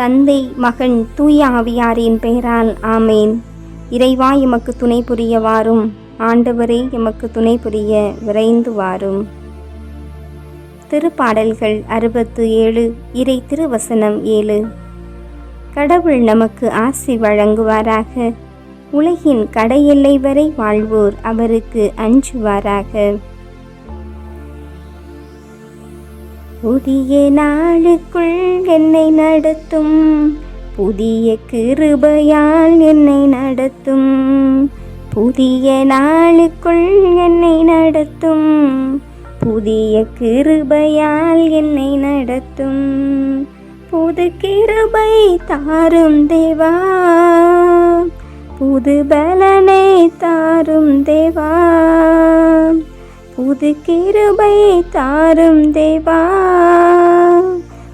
தந்தை மகன் தூய ஆவியாரின் பெயரால் ஆமேன். இறைவா எமக்கு துணை புரிய வாரும். ஆண்டவரே எமக்கு துணை புரிய விரைந்து வாரும். திருப்பாடல்கள் அறுபத்து ஏழு இறை திருவசனம் ஏழு. கடவுள் நமக்கு ஆசி வழங்குவாராக. உலகின் கடையெல்லை வரை வாழ்வோர் அவருக்கு அஞ்சுவாராக. புதிய நாளுக்குள் என்னை நடத்தும். புதிய கிருபையால் என்னை நடத்தும். புதிய நாளுக்குள் என்னை நடத்தும். புதிய கிருபையால் என்னை நடத்தும். புது கிருபை தாரும் தேவா. புது பலனை தாரும் தேவா. புது கிருபை தாரும் தேவா.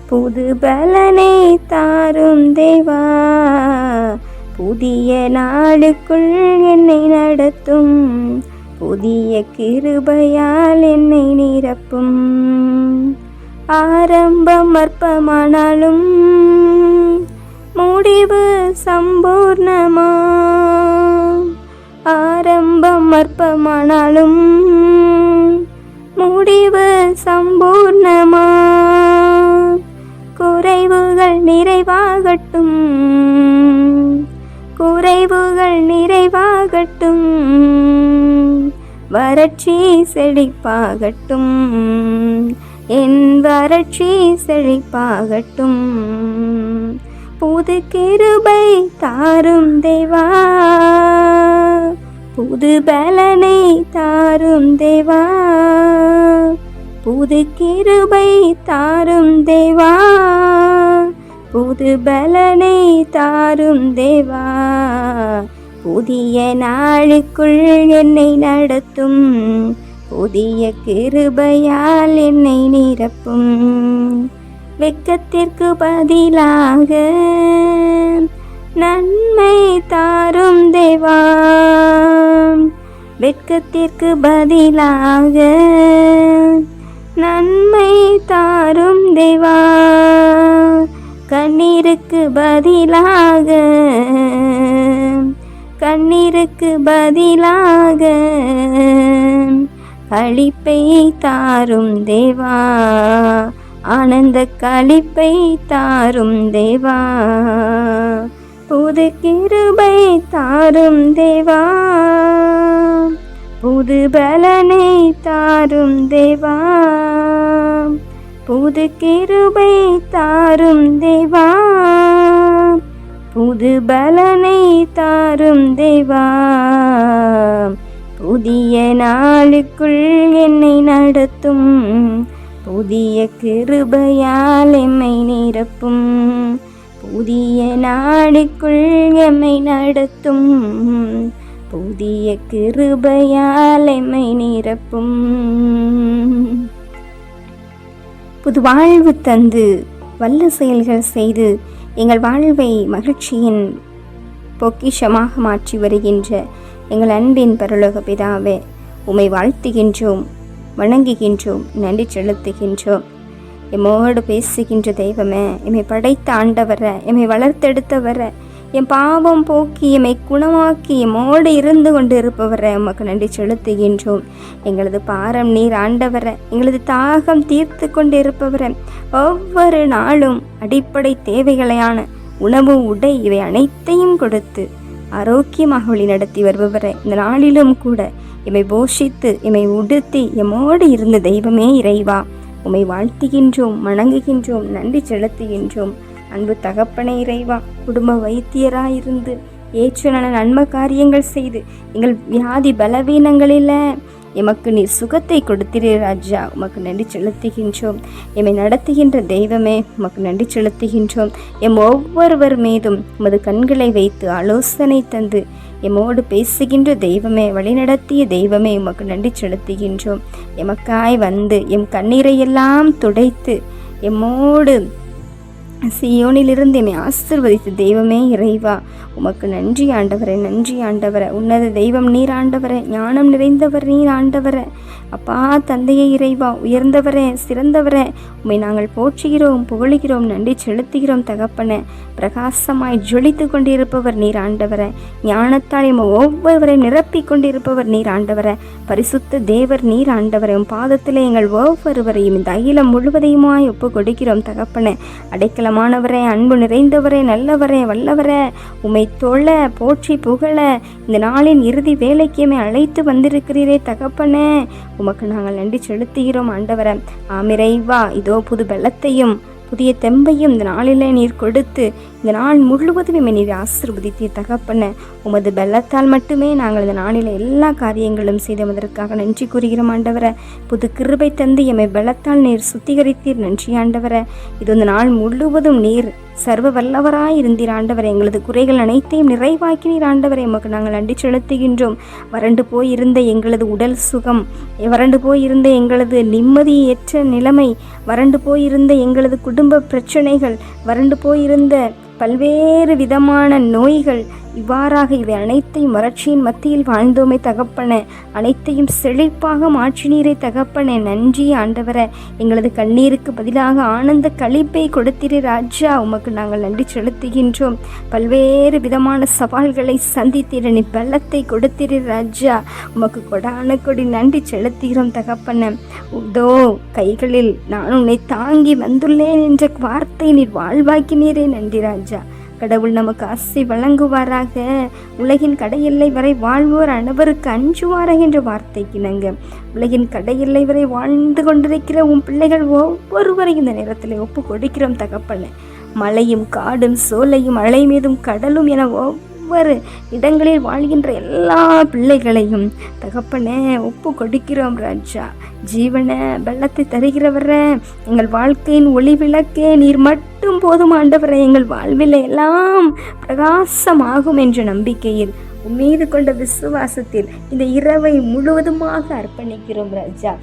புது பலனை தாரும் தேவா. புதிய நாளுக்குள் என்னை நடத்தும். புதிய கிருபையால் என்னை நிரப்பும். ஆரம்பம் அற்பமானாலும் முடிவு சம்பூர்ணமா. ஆரம்பம் அற்பமானாலும் முடிவு சம்பூர்ணமா? குறைவுகள் நிறைவாகட்டும். குறைவுகள் நிறைவாகட்டும். வறட்சி செழிப்பாகட்டும். என் வறட்சி செழிப்பாகட்டும். புது கிருபை தாரும் தேவா. புது பலனை தாரும் தேவா. புது கிருபை தாரும் தேவா. புது பலனை தாரும் தேவா. புதிய நாளுக்குள் என்னை நடத்தும். புதிய கிருபையால் என்னை நிரப்பும். வெக்கத்திற்கு பதிலாக நன்மை தாரும் தேவா. வெட்கத்திற்கு பதிலாக நன்மை தாரும் தேவா. கண்ணீருக்கு பதிலாக கண்ணீருக்கு பதிலாக கழிப்பை தாரும் தேவா. ஆனந்த கழிப்பை தாரும் தேவா. புது கிருபை தாரும் தேவா. புது பலனை தாரும் தேவா. புது கிருபை தாரும் தேவா. புது பலனை தாரும் தேவா. புதிய நாளுக்குள் என்னை நடத்தும். புதிய கிருபையால் எம்மை நிரப்பும். புதிய நாடுக்குள் எம்மை நடத்தும். புதிய கிருபையால் எம்மை நிரப்பும். புது வாழ்வு தந்து வல்ல செயல்கள் செய்து எங்கள் வாழ்வை மகிழ்ச்சியின் பொக்கிஷமாக மாற்றி வருகின்ற எங்கள் அன்பின் பரலோக பிதாவே உம்மை வாழ்த்துகின்றோம் வணங்குகின்றோம் நன்றி செலுத்துகின்றோம். எம்மோடு பேசுகின்ற தெய்வமே எம்மை படைத்த ஆண்டவரை எம்மை வளர்த்தெடுத்தவரை என் பாவம் போக்கி எம்மை குணமாக்கி எம்மோடு இருந்து கொண்டு இருப்பவரை உமக்கு நன்றி செலுத்துகின்றோம். எங்களது பாரம் நீர் ஆண்டவரை எங்களது தாகம் தீர்த்து கொண்டு இருப்பவரை ஒவ்வொரு நாளும் அடிப்படை தேவைகளையான உணவு உடை இவை அனைத்தையும் கொடுத்து ஆரோக்கியமாக வழி நடத்தி வருபவரை இந்த நாளிலும் கூட எம்மை போஷித்து எம்மை உடுத்தி எம்மோடு இருந்த தெய்வமே இறைவா. உமை வாழ்த்துகின்றோம் வணங்குகின்றோம் நன்றி செலுத்துகின்றோம். அன்பு தகப்பனை இறைவா குடும்ப வைத்தியராயிருந்து ஏற்ற நன்ம காரியங்கள் செய்து எங்கள் வியாதி பலவீனங்களில் எமக்கு நீர் சுகத்தை கொடுத்தீரே ராஜா. உமக்கு நன்றி செலுத்துகின்றோம். எம்மை நடத்துகின்ற தெய்வமே உமக்கு நன்றி செலுத்துகின்றோம். எம் ஒவ்வொருவர் மீதும் உமது கண்களை வைத்து ஆலோசனை தந்து எம்மோடு பேசுகின்ற தெய்வமே வழிநடத்திய தெய்வமே உமக்கு நன்றி செலுத்துகின்றோம். எமக்காய் வந்து எம் கண்ணீரை எல்லாம் துடைத்து எம்மோடு சியோனிலிருந்து என்னை ஆசிர்வதித்த தெய்வமே இறைவா. உமக்கு நன்றி ஆண்டவரே நன்றி ஆண்டவரே. உன்னத தெய்வம் நீர் ஆண்டவரே ஞானம் நிறைந்தவர் நீர் ஆண்டவரே. அப்பா தந்தையை இறைவா உயர்ந்தவரே சிறந்தவரே உம்மை நாங்கள் போற்றுகிறோம் புகழுகிறோம் நன்றி செலுத்துகிறோம் தகப்பனே. பிரகாசமாய் ஜொலித்து கொண்டிருப்பவர் நீர் ஆண்டவரே. ஞானத்தால் எம் ஒவ்வொருவரையும் நிரப்பிக் கொண்டிருப்பவர் நீர் ஆண்டவரே. பரிசுத்த தேவர் நீர் ஆண்டவரே. உம் பாதத்தில் எங்கள் ஒவ்வொருவரையும் இந்த அகிலம் முழுவதையுமாய் ஒப்பு கொடுக்கிறோம் தகப்பனே. அடைக்கலமானவரே அன்பு நிறைந்தவரே நல்லவரே வல்லவரே. உம்மை தொழ போற்றி புகழ இந்த நாளின் இறுதி வேலைக்குமே அழைத்து வந்திருக்கிறீரே தகப்பனே. உமக்கு நாங்கள் நன்றி செலுத்துகிறோம் ஆண்டவர. ஆமிரைவா இதோ புது வெள்ளத்தையும் புதிய தெம்பையும் இந்த நாளிலே நீர் கொடுத்து இந்த நாள் முழுவதும் எம்மை நீர் ஆசிர்வதித்தீர் தகப்பன. உமது பலத்தால் மட்டுமே நாங்கள் இந்த நாளில் எல்லா காரியங்களும் செய்தவதற்காக நன்றி கூறுகிறோம் ஆண்டவரை. புது கிருபை தந்து எம்மை பலத்தால் நீர் சுத்திகரித்தீர் நன்றி ஆண்டவரை. இது இந்த நாள் முழுவதும் நீர் சர்வ வல்லவராய் இருந்தீர் ஆண்டவரை. எங்களது குறைகள் அனைத்தையும் நிறைவாக்கினீர் ஆண்டவரை. எமக்கு நாங்கள் நன்றி செலுத்துகின்றோம். வறண்டு போயிருந்த எங்களது உடல் சுகம் வறண்டு போயிருந்த எங்களது நிம்மதியற்ற நிலைமை வறண்டு போயிருந்த எங்களது குடும்ப பிரச்சனைகள் வறண்டு போயிருந்த பல்வேறு விதமான நோய்கள் இவ்வாறாக இவை அனைத்தையும் வறட்சியின் மத்தியில் வாழ்ந்தோமே தகப்பன. அனைத்தையும் செழிப்பாக மாற்றினீரை தகப்பனே. நன்றி ஆண்டவர. எங்களது கண்ணீருக்கு பதிலாக ஆனந்த கழிப்பை கொடுத்திரு ராஜா. உமக்கு நாங்கள் நன்றி செலுத்துகின்றோம். பல்வேறு விதமான சவால்களை சந்தித்திரு. நீ பலத்தை கொடுத்திரு ராஜா. உமக்கு கொடான கொடி நன்றி செலுத்துகிறோம் தகப்பன. உதோ கைகளில் நான் உன்னை தாங்கி வந்துள்ளேன் என்ற வார்த்தை நீர் வாழ்வாக்கினீரே. நன்றி ராஜா. கடவுள் நமக்கு ஆசை வழங்குவாராக. உலகின் கடையெல்லை வரை வாழ்வோர் அனைவருக்கு அஞ்சுவாராக என்ற வார்த்தைக்கு நாங்க உலகின் கடையெல்லை வரை வாழ்ந்து கொண்டிருக்கிற உன் பிள்ளைகள் ஒவ்வொருவரையும் இந்த நேரத்தில் ஒப்பு கொடுக்கிறோம் தகப்பன. மலையும் காடும் சோலையும் அலை மீதும் கடலும் என ஒவ்வொரு இடங்களில் வாழ்கின்ற எல்லா பிள்ளைகளையும் தகப்பனே ஒப்பு கொடுக்கிறோம் ராஜா. ஜீவனை வெள்ளத்தை தருகிறவரே எங்கள் வாழ்க்கையின் ஒளி விளக்கே நீர் மட்டும் போதும் ஆண்டவரை. எங்கள் வாழ்வில் எல்லாம் பிரகாசமாகும் என்ற நம்பிக்கையில் மீது கொண்ட விசுவாசத்தில் இந்த இரவை முழுவதுமாக அர்ப்பணிக்கிறோம் ராஜா.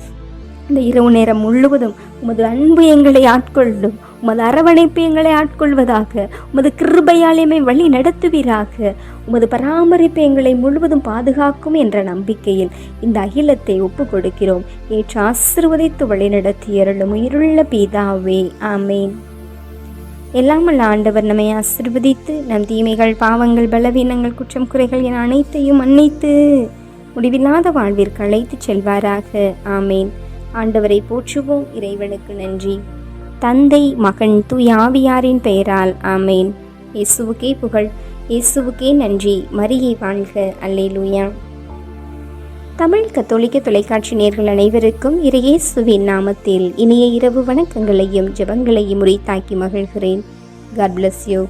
இந்த இரவு நேரம் முழுவதும் உமது அன்பு எங்களை ஆட்கொள்ளும். உமது அரவணைப்பு எங்களை ஆட்கொள்வதாக உமது கிருபையாலையுமே வழி நடத்துவீராக. உமது பராமரிப்பு எங்களை முழுவதும் பாதுகாக்கும் என்ற நம்பிக்கையில் இந்த அகிலத்தை ஒப்பு கொடுக்கிறோம் ஏற்று ஆசிர்வதித்து வழி நடத்தியருளும் உயிருள்ள பீதாவே. ஆமேன். எல்லாமல் ஆண்டவர் நம்மை ஆசிர்வதித்து நம் தீமைகள் பாவங்கள் பலவீனங்கள் குற்றம் குறைகள் என அனைத்தையும் மன்னித்து முடிவில்லாத வாழ்விற்கு அழைத்துச் செல்வாராக. ஆமேன். ஆண்டவரை போற்றுவோம். இறைவனுக்கு நன்றி. தந்தை மகன் துயாவியாரின் பெயரால் ஆமேன். இயேசுவுக்கே புகழ் இயேசுவுக்கே நன்றி. மரியை வாழ்க. அல்லேலூயா. தமிழ் கத்தோலிக்க தொலைக்காட்சி நேர்கள் அனைவருக்கும் இறையேசுவின் நாமத்தில் இனிய இரவு வணக்கங்களையும் ஜெபங்களையும் உரித்தாக்கி மகிழ்கிறேன். God bless you